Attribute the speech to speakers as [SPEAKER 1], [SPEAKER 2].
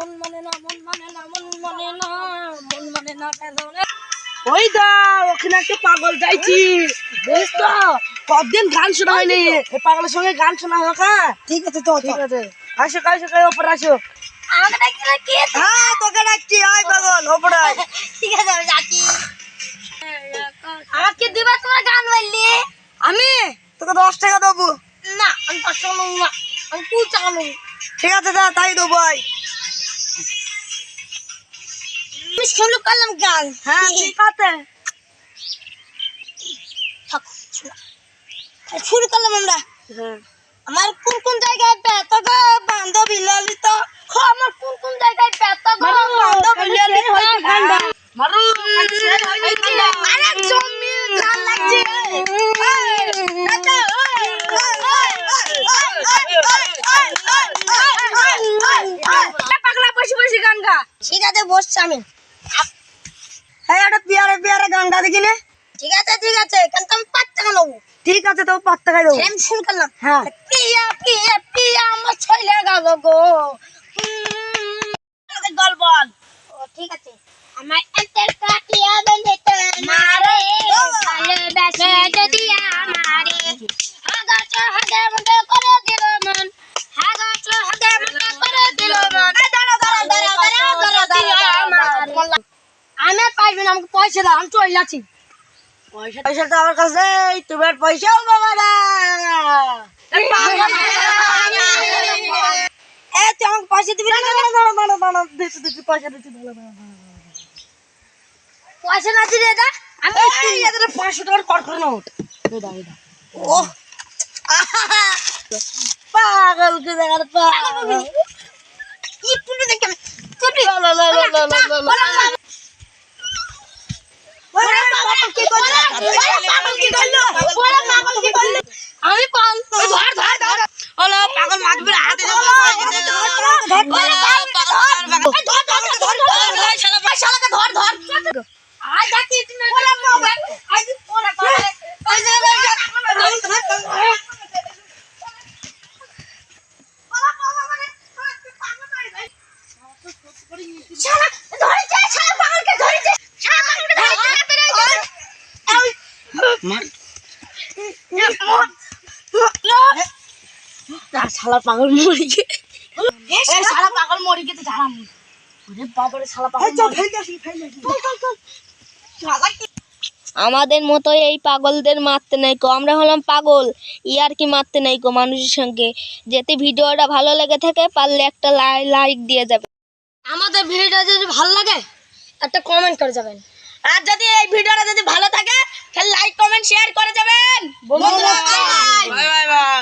[SPEAKER 1] মন মানে না মন মানে না মন মানে না মন মানে না কেন
[SPEAKER 2] ওই দা ওখানে একটা পাগল যাইছি। বুঝছ তো কতদিন গান শোনা হয়নি। পাগলের সঙ্গে গান শোনা হোক হ্যাঁ?
[SPEAKER 1] ঠিক আছে তো
[SPEAKER 2] ঠিক আছে। আসো আসো কাই ওপর আসো।
[SPEAKER 1] আমাকে না কে?
[SPEAKER 2] হ্যাঁ তোকে ডাকছি। আয় পাগল ওপর
[SPEAKER 1] ঠিক আছে আমি আমাকে দিবা তোমরা গান বললি?
[SPEAKER 2] আমি? তোকে দশ টাকা দেবো।
[SPEAKER 1] না আমি পাঁচশো নেব না। আমি কুড়ি টাকা নেব।
[SPEAKER 2] ঠিক আছে দা তাই দেবো ভাই
[SPEAKER 1] শুরু করলাম গান
[SPEAKER 2] হ্যাঁ আছে
[SPEAKER 1] শুরু করলাম আমরা
[SPEAKER 2] হ্যাঁ
[SPEAKER 1] আমার কোন কোন জায়গায় ব্যথা গো বান্ধবী ললিতা আমার কোন কোন জায়গায় ব্যথা গো বান্ধবী ললিতা
[SPEAKER 2] মারু
[SPEAKER 1] আরে জমি গান লাগছে
[SPEAKER 2] পাগলা বসে বসে গান গা
[SPEAKER 1] ঠিক আছে বসছি আমি
[SPEAKER 2] হ্যাঁ একটা পিয়ারে পিয়ারে গান গা দেখি
[SPEAKER 1] ঠিক আছে ঠিক আছে কিন্তু আমি পাঁচ টাকা নেব।
[SPEAKER 2] ঠিক আছে তো পাঁচ টাকা দেবো।
[SPEAKER 1] আমি শুরু করলাম।
[SPEAKER 2] হ্যাঁ।
[SPEAKER 1] পিয়া পিয়া পিয়া আমার ছেলে গাবো গো। গল বল। ও ঠিক আছে। আমার এন্টার কাটিয়া বেঁধেতে মারে আমি আর পাইবেন আমাকে পয়সা দাও আমি চলে যাচ্ছি
[SPEAKER 2] পয়সা পয়সা তো আমার কাছে নেই তুমি আর পয়সাও পাবা না
[SPEAKER 1] এ তুই আমাকে পয়সা দিবি না
[SPEAKER 2] পয়সা দিচ্ছি দাঁড়া
[SPEAKER 1] পয়সা না দিলে দা আমি
[SPEAKER 2] পাঁচশো টাকার কর করে এটা
[SPEAKER 1] ও
[SPEAKER 2] পাগল কে দেখার পাগল
[SPEAKER 1] কি তুই দেখে আমি তুই
[SPEAKER 2] লা লা লা লা লা লা লা লা
[SPEAKER 1] আমি পাল ধর ধর ধর
[SPEAKER 2] হলো পাগল মাতবে হাতে শালা পাগল মরে গে এই শালা পাগল মরে গেছে জানাম ওরে বাবারে শালা পাগল চল ফেল যাসি ফেল যাসি চল চল চল।
[SPEAKER 3] আমাদের মতো এই পাগলদের মারতে নাই কো। আমরা হলাম পাগল। ইয়ার কি মারতে নাই কো মানুষের সঙ্গে। যেতে ভিডিওটা ভালো লেগে থাকে পারলে একটা লাই লাইক দিয়ে যাবে।
[SPEAKER 1] আমাদের ভিডিওটা যদি ভালো লাগে একটা কমেন্ট করে যাবেন। আর যদি এই ভিডিওটা যদি ভালো লাইক কমেন্ট শেয়ার করে যাবেন। বন্ধুরা বাই বাই
[SPEAKER 2] বাই বাই